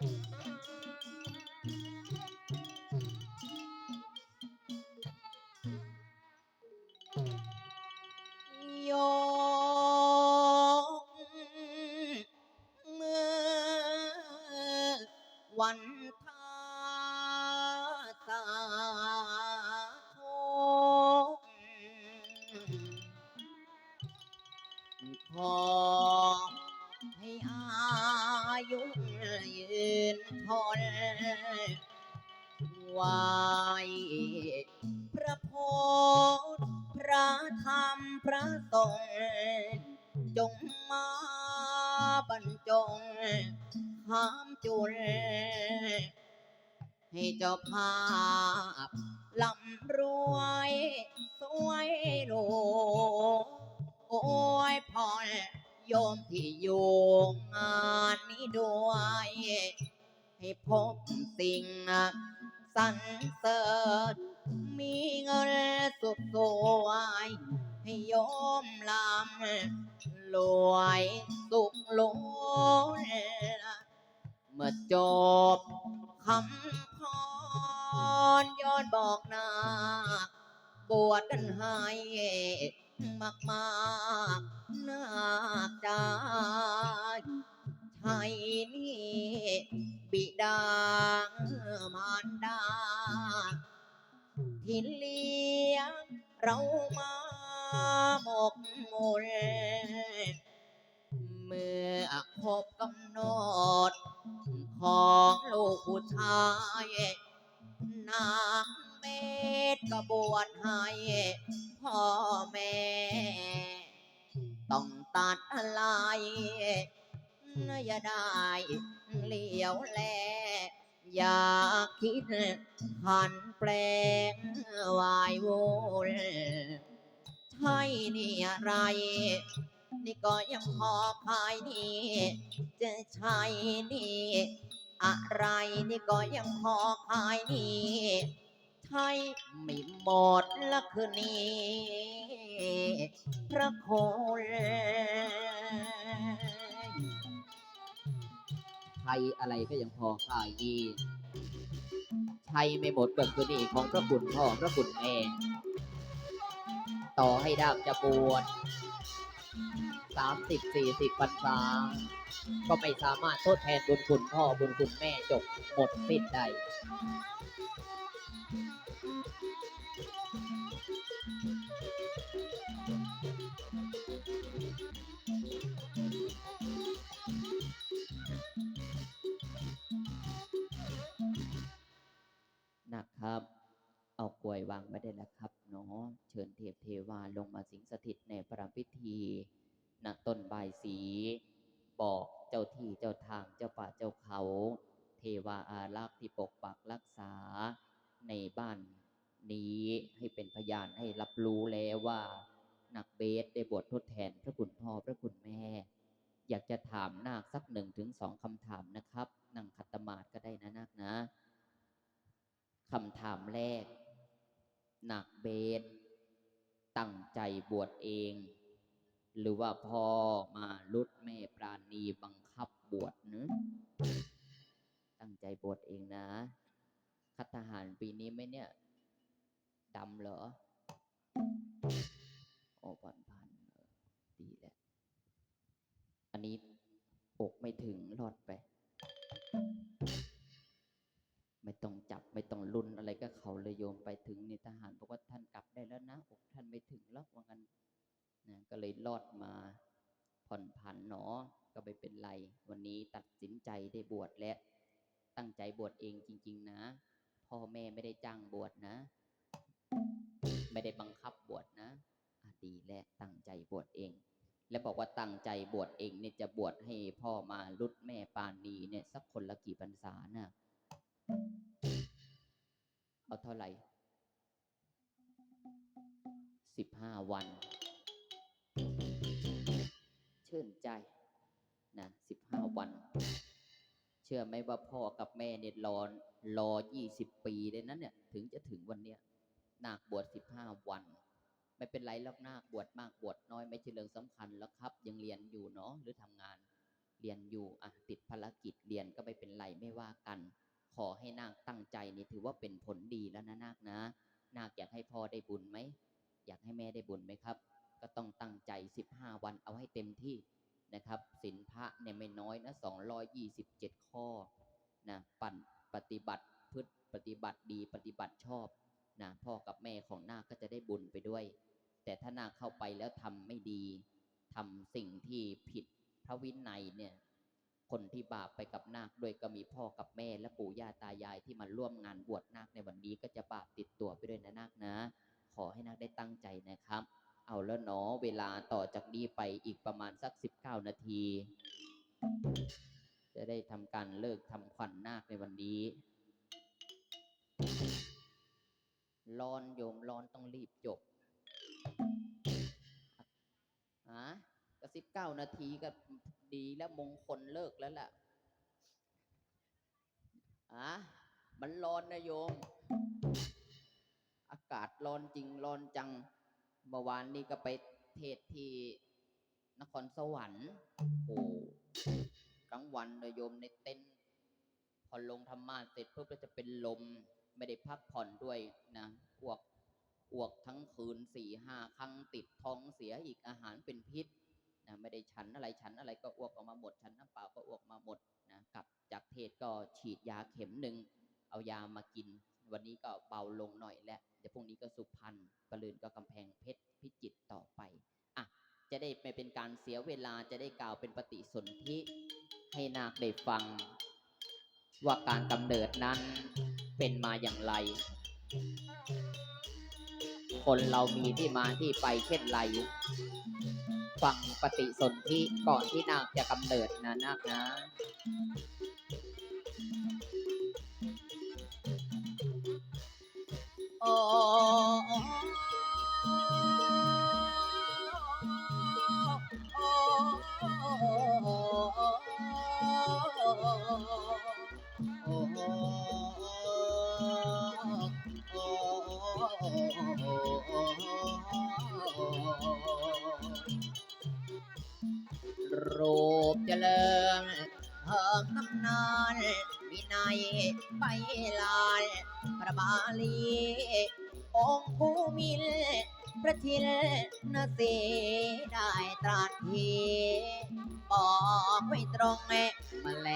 โจงมาบรรจงห้ามจุลให้เจ้าภาพลำรวยสวยหรูโอ้ยพรโยมที่อยู่งานนี้ด้วย ให้พบสิ่งสรรเสริญมีเงินสุดสวยให้โยมลำ รวยสุขล้นเมื่อจบคำพรย้อนบอกนาคบวชกันให้มากมากนาคจาชายนี่บิดามารดาที่เลี้ยงเรามา หมกมุนเมื่อครบกำหนด ของลูกผู้ชายนางเมธก็บวชให้พ่อแม่ ต้องตัดอะไรอย่าได้เลี้ยวแลอย่าคิดหันแปลงวายวน ใช่นี่อะไร นี่ก็ยังพอขายนี่ จะใช่นี่ อะไรนี่ก็ยังพอขายนี่ใช่ไม่หมดละคืนนี้พระโคนไทยอะไรก็ยังพอขายดีใช้ไม่หมดก็คือนี่ของพระคุณพ่อพระคุณแม่ ต่อให้ดาบจะบวชสามสิบสี่สิบพรรษา ก็ไม่สามารถทดแทนบุญคุณพ่อบุญคุณแม่จบหมดสิ้นได้นะครับ เอากลวยวางไว้ได้แล้วครับ นาะเชิญเทพเทวาลงมาสิงสถิตในประพิธีณต้นบายสี บอกเจ้าที่เจ้าทางเจ้าป่าเจ้าเขา เทวาอารักษ์ที่ปกปักรักษาในบ้านนี้ให้เป็นพยานให้รับรู้แล้วว่านักเบสได้บวชทดแทนพระคุณพ่อพระคุณแม่ อยากจะถามนาคสักหนึ่งถึงสองคำถามนะครับ นั่งขัดสมาธิก็ได้นะนาคนะคำถามแรก หนักเบสตั้งใจบวชเอง หรือว่าพ่อมาลุดแม่ปราณีบังคับบวชเนะตั้งใจบวชเองนะ คัดทหารปีนี้ไหมเนี่ยดำเหรอโอ้ผ่อนพันดีแหละอันนี้อกไม่ถึงรอดไป ไม่ต้องจับไม่ต้องลุนอะไรก็เขาเลยโยมไปถึงนี่ทหารบอกว่าท่านกลับได้แล้วนะอกท่านไม่ถึงแล้วว่างั้นนะก็เลยรอดมาผ่อนผันเนาะก็ไม่เป็นไร วันนี้ตัดสินใจได้บวชและตั้งใจบวชเองจริง ๆ นะ พ่อแม่ไม่ได้จ้างบวชนะ ไม่ได้บังคับบวชนะอะดีและตั้งใจบวชเอง และบอกว่าตั้งใจบวชเองเนี่ยจะบวชให้พ่อมารุดแม่ปานีเนี่ยสักคนละกี่พรรษาน่ะ เอาเท่าไหร่สิบห้าวันชื่นใจนะสิบห้าวัน เชื่อไหมว่าพ่อกับแม่เนี่ยรอรอยี่สิบปีเลยนั้นเนี่ย ถึงจะถึงวันเนี้ยนาคบวชสิบห้าวัน ไม่เป็นไรแล้วนาคบวชมากบวชน้อยไม่ใช่เรื่องสำคัญแล้วครับ ยังเรียนอยู่เนาะหรือทำงาน เรียนอยู่อะติดภารกิจเรียนก็ไม่เป็นไรไม่ว่ากัน ขอให้นาคตั้งใจนี่ถือว่าเป็นผลดีแล้วนะนาคนะ นาคอยากให้พ่อได้บุญไหมอยากให้แม่ได้บุญไหมครับ ก็ต้องตั้งใจ 15 วันเอาให้เต็มที่นะครับศีลพระเนี่ยไม่น้อยนะ227 ข้อนะปั่นปฏิบัติพฤติปฏิบัติดีปฏิบัติชอบนะพ่อกับแม่ของนาคก็จะได้บุญไปด้วย แต่ถ้านาคเข้าไปแล้วทำไม่ดีทำสิ่งที่ผิดพระวินัยเนี่ย คนที่บาปไปกับนาคด้วยก็มีพ่อกับแม่และปู่ย่าตายายที่มาร่วมงานบวชนาคในวันนี้ก็จะบาปติดตัวไปด้วยนะนาคนะ ขอให้นาคได้ตั้งใจนะครับ เอาแล้วเนาะเวลาต่อจากนี้ไปอีกประมาณสัก 19 นาที จะได้ทำการเลิกทำขวัญนาคในวันนี้ร้อนโยมร้อนต้องรีบจบฮะ ก็สิบเก้านาทีก็ดีแล้วมงคลเลิกแล้วล่ะอะมันร้อนนะโยม อากาศร้อนจริงร้อนจังเมื่อวานนี้ก็ไปเทศที่นครสวรรค์โอ้กลางวันเลยโยมในเต็นท์พอลงธรรมาเสร็จปุ๊บก็จะเป็นลมไม่ได้พักผ่อนด้วยนะอ้วกอ้วกทั้งคืนสี่ห้าครั้งติดท้องเสียอีกอาหารเป็นพิษ นะไม่ได้ฉันอะไรฉันอะไรก็อ้วกออกมาหมด ฉันน้ำเปล่าก็อ้วกมาหมดนะกลับจากเทศก็ฉีดยาเข็มหนึ่งเอายามากิน วันนี้ก็เบาลงหน่อยแล้วเดี๋ยวพรุ่งนี้ก็สุพรรณปลืนก็กำแพงเพชรพิจิตต่อไปอะจะได้ไม่เป็นการเสียเวลาจะได้กล่าวเป็นปฏิสนธิให้นาคได้ฟัง ว่าการกำเนิดนั้นเป็นมาอย่างไร คนเรามีที่มาที่ไปเช่นไร ฟังปฏิสนธิก่อนที่นางจะกำเนิดนะนาคนะโอ้ เพิ่มตำนานวินัยไปลานพระบาลี องค์ภูมินพระชินนสีได้ตรัสทีบอกไว้ตรงแม่มาแล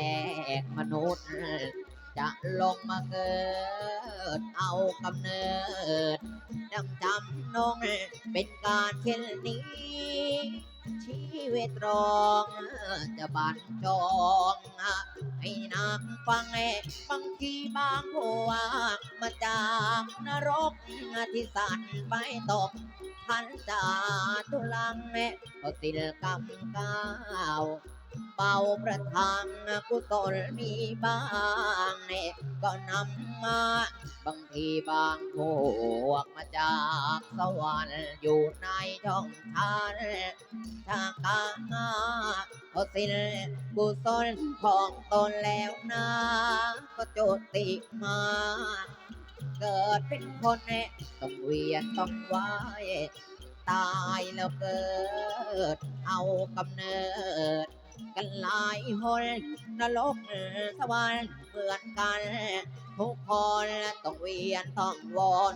กมนุษย์ จะลงมาเกิดเอากำเนิดดังจำนงเป็นการเช่นนี้ ชีวิตรองจะบันจองให้นางฟังบางทีบางหัวมาจากนรกที่สั่นไปตกทันจาตุลังก็สิลกรรมก้าว เบาประทังกุศลมีบ้างเนี่ยก็นำมาบางทีบางพวกมาจากสวรรค์อยู่ในช่องทางทางกาเขาสิ้นกุศลของตนแล้วนะก็โจติมาเกิดเป็นคนเนี่ยต้องเวียนต้องวายตายแล้วเกิดเอากำเนิด กันหลายคนนรกสวรรค์เหมือนกัน ทุกคนต้องเวียนต้องวน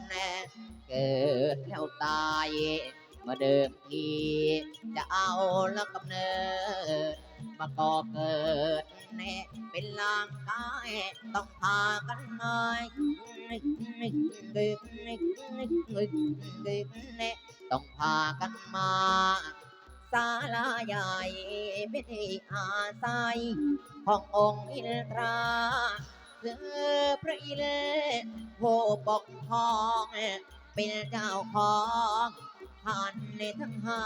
เกิดแล้วตายมาเดิมทีจะเอาแล้วกำเนิดมาก่อเกิดแน่เป็นลางกายต้องพากันมาต้องพากันมา ศาลาใหญ่เป็นที่อาศัยขององค์อินทราคือพระอินทร์ผู้ปกครองเป็นเจ้าของท่านในทั้งห้า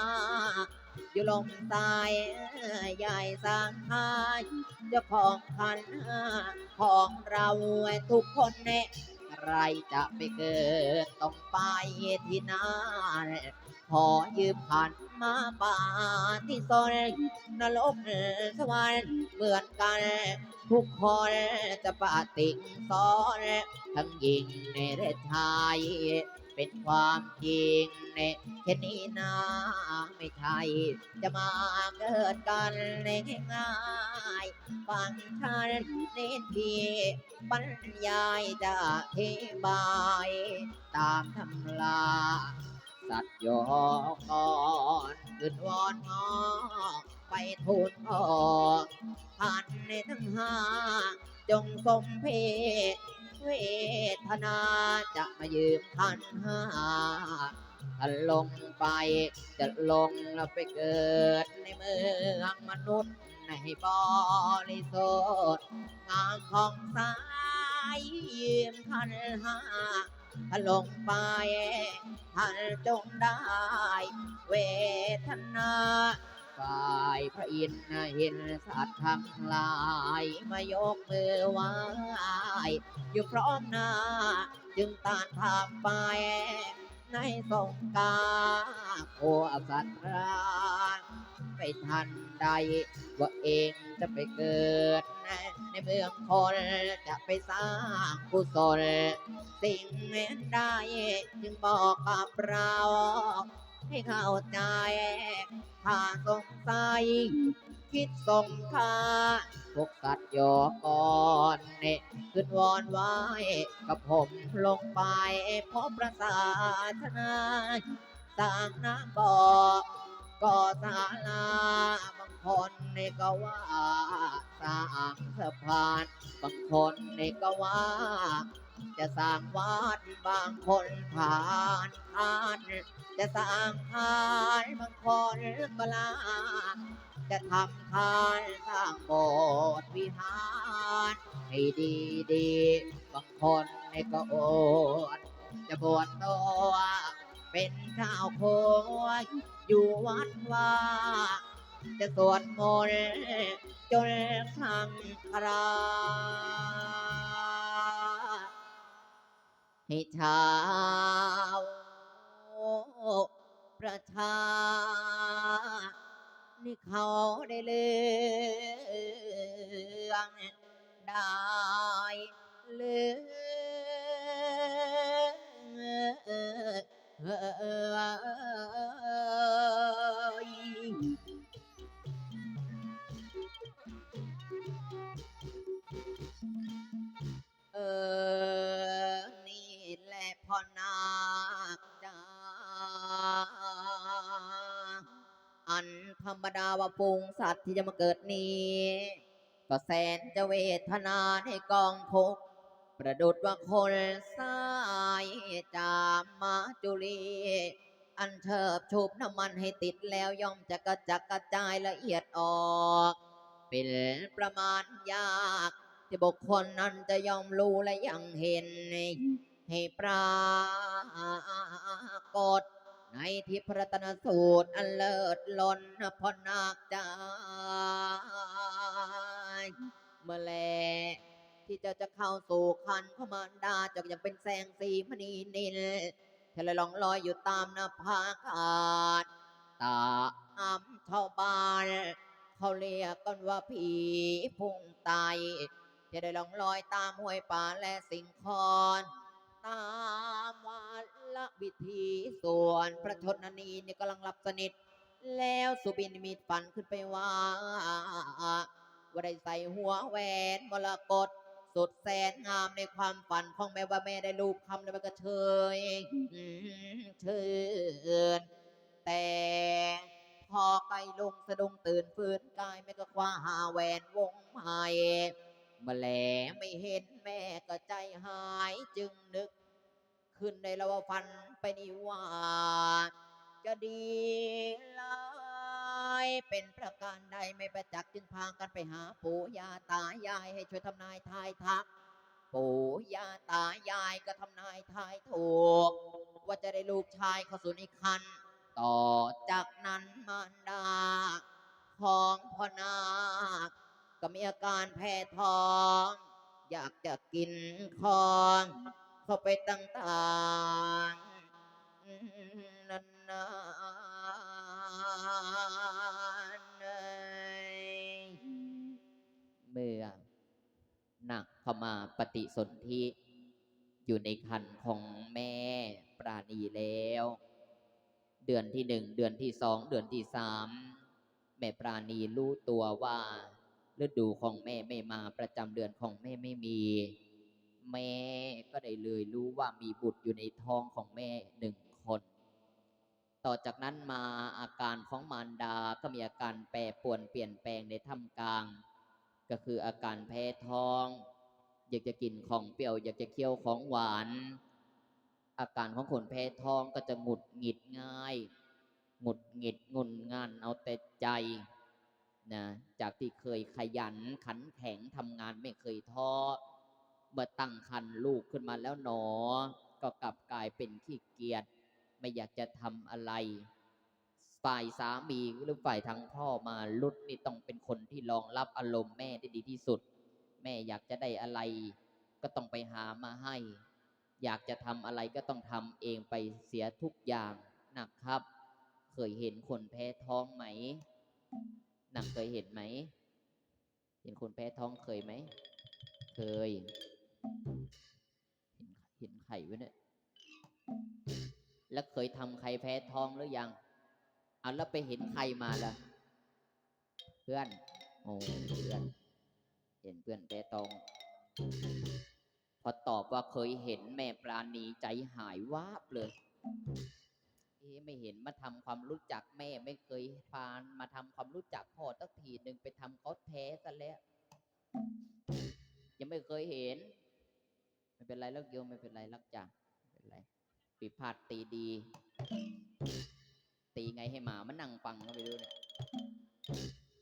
อยู่ลมตายใหญ่สางทายเจ้าของขันของเราทุกคนเน่ อะไรจะไปเกิดต้องไปที่นั่นขอยืมผ่านมาป่าที่ซอยนรกสวรรค์เหมือนกัน ทุกคนจะปฏิสอนทั้งหญิงในเรศไทย เป็นความจริงในเช่นนี้นะไม่ใช่จะมาเกิดกันง่ายฟังฉันเน้นทีบรรยายจะอธิบาย ตามตำราสัตว์ยอกก่อนขึ้นวอนงอไปทูลพ่อผ่านในทั้งห้าจงสมเพศ เวทนาจะมายืมพันห้าถ้าลงไปจะลงแล้วไปเกิดในเมืองมนุษย์ในบริสุทธิ์งามของสายยืมพันห้าถ้าลงไปท่านจงได้ เวทนา ฝ่ายพระอินทร์เห็นสัตว์ทั้งหลายมายกมือไหว้อยู่พร้อมหน้า จึงตานทางไป ในสงการโอสัตว์ราไปทันใด ว่าเองจะไปเกิด ในเมืองคนจะไปสร้างกุศลสิ่งใดจึงบอกกับเรา ให้เข้าใจถ้าสงสัยคิดสงค่าพวกสัตว์ยอก่อนเนี่ยขึ้นวอนไว้ กับผมลงไปพบประสาทนาสร้างน้ำบ่อก่อศาลาบางคนเนี่ก็ว่าสร้างสะพาน บางคนเนี่ก็ว่า จะสร้างวัดบางคนผ่านทาน จะสร้างทานบางคนก็ลา จะทำทานสร้างโบสถ์วิหารให้ดีดีบางคนให้ก็โอดจะบวชตัวเป็นข้าวโพดอยู่วัดว่า จะสวดมนต์จนครั้งครา ให้ชาวประชานี่เขาได้เรื่องได้เรื่องเออ จาอันธรรมดาว่าปุงสัตว์ที่จะมาเกิดนี้ ก็แสนจะเวทนาในกองทุกประดุดว่าคนสายจามมาจุลี อันเชิบชุบน้ำมันให้ติดแล้วย่อมจะกระจัดกระจายละเอียดออกเป็นประมาณยาก ที่บุคคลนั้นจะยอมรู้และยังเห็น ให้ปรากฏ ในที่พระตนสูตรอันเลิศล้นพอนาคจายเมื่อแลที่เจ้าจะเข้าสู่คันพมารดาเจะยังเป็นแสงสีมณีนิลเทเลลองลอยอยู่ตามหน้าผาขาดตาอ้ำชาวบ้านเขาเรียกกันว่าผีพุ่งไตจะได้ลองลอยตามห้วยป่าและสิงคอน ตามวาละวิธีส่วนพระชนนีเนี่ยกำลังหลับสนิท แล้วสุบินมีฝันขึ้นไปว่าว่าได้ใส่หัวแหวนมรกตสุดแสนงามในความฝันของแม่ว่าแม่ได้รูปคำแล้วมันก็เชยอืมเชิญแต่พอไกลลงสะดุ้งตื่นฟื้นกายแม่ก็คว้าหาแหวนวงใหม่มาแลไม่เห็น แม่ก็ใจหายจึงนึก ขึ้นในละว่าฟันไปนี่ว่า จะดีลายเป็นประการใดไม่ประจักษ์จึงพากันไปหาปู่ย่าตายายให้ช่วยทำนายทายทัก ปู่ย่าตายายก็ทำนายทายถูก ว่าจะได้ลูกชายเข้าสู่ในคัน ต่อจากนั้นมารดา ของพ่อนาคก็มีอาการแพ้ท้อง อยากจะกินของเข้าไปต่างๆนานๆเอ่ยเมื่อหนักเข้ามาปฏิสนธิอยู่ในคันของแม่ปราณีแล้ว เดือนที่หนึ่ง เดือนที่สอง เดือนที่สาม แม่ปราณีรู้ตัวว่า ฤดูของแม่ไม่มาประจำเดือนของแม่ไม่มี แม่ก็ได้เลยรู้ว่ามีบุตรอยู่ในท้องของแม่หนึ่งคน ต่อจากนั้นมาอาการของมารดาก็มีอาการแปรปรวนเปลี่ยนแปลงในท่ามกลาง ก็คืออาการแพ้ท้อง อยากจะกินของเปรี้ยว อยากจะเคี้ยวของหวาน อาการของคนแพ้ท้องก็จะหงุดหงิดง่ายหงุดหงิดงุนงานเอาแต่ใจ นะจากที่เคยขยันขันแข็งทำงานไม่เคยท้อเมื่อตั้งคันลูกขึ้นมาแล้วหนอ ก็กลับกลายเป็นขี้เกียจไม่อยากจะทำอะไร ฝ่ายสามีหรือฝ่ายทางพ่อมาลุดนี่ต้องเป็นคนที่รองรับอารมณ์แม่ได้ดีที่สุด แม่อยากจะได้อะไร ก็ต้องไปหามาให้ อยากจะทำอะไรก็ต้องทำเองไปเสียทุกอย่างนะครับ เคยเห็นคนแพ้ท้องไหม หนักเคยเห็นไหม เห็นคนแพ้ท้องเคยไหม เคย เห็นเห็นไข่ไว้เนี่ย แล้วเคยทำใครแพ้ท้องหรือยัง เอาแล้วไปเห็นใครมาล่ะ เพื่อน โอ้เพื่อน เห็นเพื่อนแพ้ท้อง พอตอบว่าเคยเห็นแม่ปราณีใจหายวาบเลย เอ๊ะไม่เห็นมาทำความรู้จักแม่ ไม่เคยพานมาทำความรู้จักพ่อสักทีหนึ่งไปทำเขาแพ้ซะแล้ว ยังไม่เคยเห็น ไม่เป็นไรลักโยมไม่เป็นไรลักจ่าไม่เป็นไรปีพาดตีดี ตีไงให้หมามันนั่งฟังก็ไม่รู้เนี่ย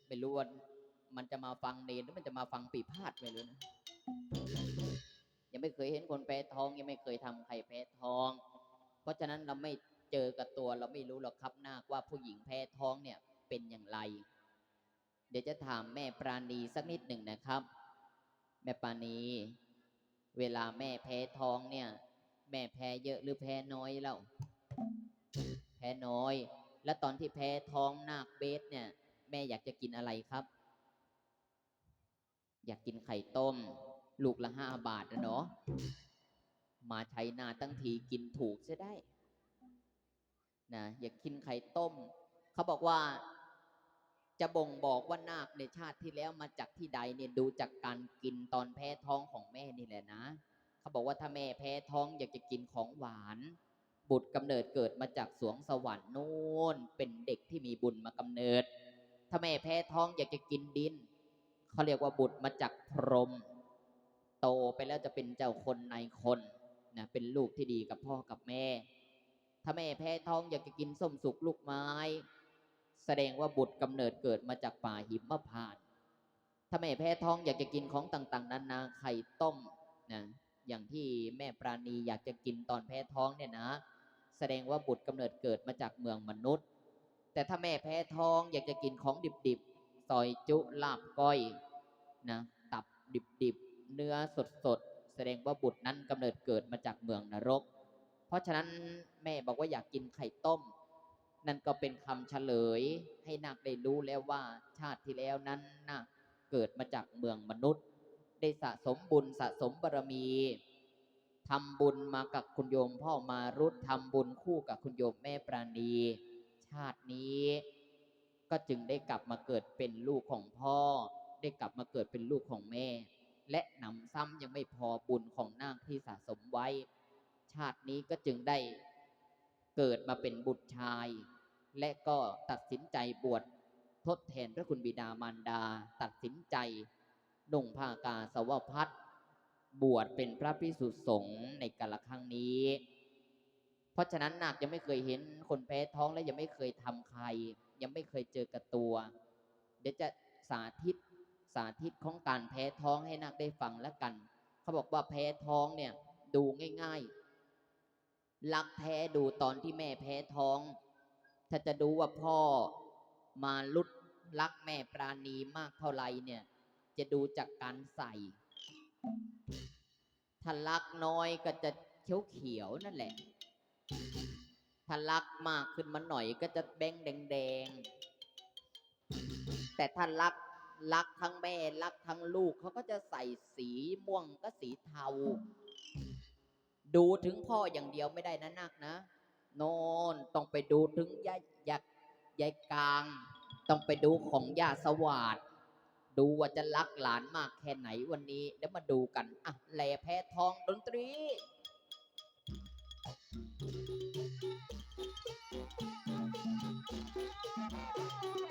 ไม่รู้ว่ามันจะมาฟังเนรหรือมันจะมาฟังปีพาดไม่รู้นะยังไม่เคยเห็นคนแพ้ทอง ยังไม่เคยทำใครแพ้ทอง เพราะฉะนั้นเราไม่ เจอกับตัวเราไม่รู้หรอกครับนาคว่าผู้หญิงแพ้ท้องเนี่ยเป็นอย่างไร เดี๋ยวจะถามแม่ปราณีสักนิดหนึ่งนะครับ แม่ปราณีเวลาแม่แพ้ท้องเนี่ย แม่แพ้เยอะหรือแพ้น้อยเล่าแพ้น้อย แล้วตอนที่แพ้ท้องนาคเบสเนี่ย แม่อยากจะกินอะไรครับ อยากกินไข่ต้ม ลูกละห้าบาทนะเนาะมาใช้นาตั้งทีกินถูกเสียได้ นะอย่ากินไข่ต้ม เขาบอกว่า จะบ่งบอกว่านาคในชาติที่แล้วมาจากที่ใดเนี่ยดูจากการกินตอนแพ้ท้องของแม่นี่แหละนะ เขาบอกว่าถ้าแม่แพ้ท้องอยากจะกินของหวาน บุตรกำเนิดเกิดมาจากสวงสวรรค์นู่นเป็นเด็กที่มีบุญมากำเนิด ถ้าแม่แพ้ท้องอยากจะกินดินเขาเรียกว่าบุตรมาจากพรหมโตไปแล้วจะเป็นเจ้าคนในคนนะเป็นลูกที่ดีกับพ่อกับแม่ ถ้าแม่แพ้ท้องอยากจะกินส้มสุกลูกไม้ แสดงว่าบุตรกำเนิดเกิดมาจากป่าหิมพานต์ถ้าแม่แพ้ท้องอยากจะกินของต่าง ๆนานาไข่ต้มนะอย่างที่แม่ปราณีอยากจะกินตอนแพ้ท้องเนี่ยนะ แสดงว่าบุตรกำเนิดเกิดมาจากเมืองมนุษย์ แต่ถ้าแม่แพ้ท้องอยากจะกินของดิบๆซอยจุลาบก้อยนะตับดิบๆเนื้อสดๆแสดงว่าบุตรนั้นกำเนิดเกิดมาจากเมืองนรก เพราะฉะนั้นแม่บอกว่าอยากกินไข่ต้ม นั่นก็เป็นคำเฉลยให้นาคได้รู้แล้วว่าชาติที่แล้วนั้นนาคเกิดมาจากเมืองมนุษย์ ได้สะสมบุญสะสมบารมีทำบุญมากับคุณโยมพ่อมารุธทำบุญคู่กับคุณโยมแม่ปราณี ชาตินี้ก็จึงได้กลับมาเกิดเป็นลูกของพ่อ ได้กลับมาเกิดเป็นลูกของแม่ และหนำซ้ำยังไม่พอบุญของนาคที่สะสมไว้ ชาตินี้ก็จึงได้เกิดมาเป็นบุตรชาย และก็ตัดสินใจบวชทดแทนพระคุณบิดามารดา ตัดสินใจนุ่งผ้ากาสาวพัดบวชเป็นพระพิสุสงฆ์ในกาลครั้งนี้ เพราะฉะนั้นนาคยังไม่เคยเห็นคนแพ้ท้องและยังไม่เคยทำใคร ยังไม่เคยเจอกับตัว เดี๋ยวจะสาธิตสาธิตของการแพ้ท้องให้นักได้ฟังแล้วกัน เขาบอกว่าแพ้ท้องเนี่ยดูง่ายๆ รักแท้ดูตอนที่แม่แพ้ท้อง ถ้าจะดูว่าพ่อมาลุดรักแม่ปราณีมากเท่าไหรเนี่ย จะดูจากการใส่ ถ้ารักน้อยก็จะเขียวเขียวนั่นแหละ ถ้ารักมากขึ้นมาหน่อยก็จะแบงแดงๆแต่ถ้ารักรักทั้งแม่รักทั้งลูกเขาก็จะใส่สีม่วงก็สีเทา ดูถึงพ่ออย่างเดียวไม่ได้นะนักนะโนนต้องไปดูถึงยายยายยายกลาง ต้องไปดูของย่าสวัสดดูว่าจะรักหลานมากแค่ไหนวันนี้เดี๋ยวมาดูกันอะแหล่แพ้ทองดนตรีโ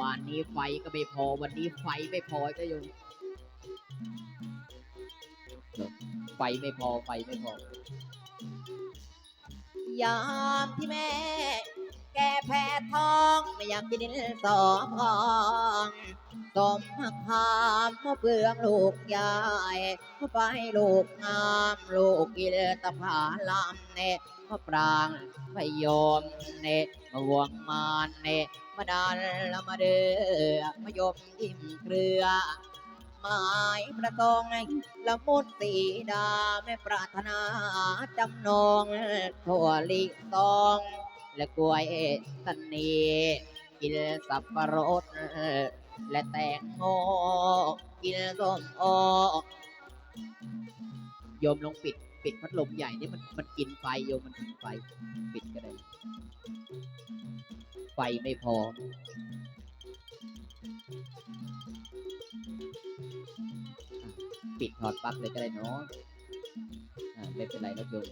วานนี้ไฟก็ไม่พอวันนี้ไฟไม่พอก็ยังไฟไม่พอไฟไม่พอยามที่แม่ แกแพ้ท้องไม่อยากกินดินสอพองสมหักพามมะเปลืองลูกยายมะไปลูกงามลูกกิเลตผาลามเนมะปรางพยอมเน มะวงมานเนมะดันละมะเดือมะยมทิมเครือหมายประตองละมุดสีดาไม่ปรารถนาจำนองถั่วลิตอง และกล้วยตันนีกินสับปะรดและแตงโมกินส้มโอโยมลงปิด ปิดพัดลมใหญ่นี่มันมันกินไฟโยมมันกินไฟปิดก็ได้ ไฟไม่พอ ปิดถอดปลั๊กเลยก็ได้เนาะอ่าไม่เป็นไรนะโยม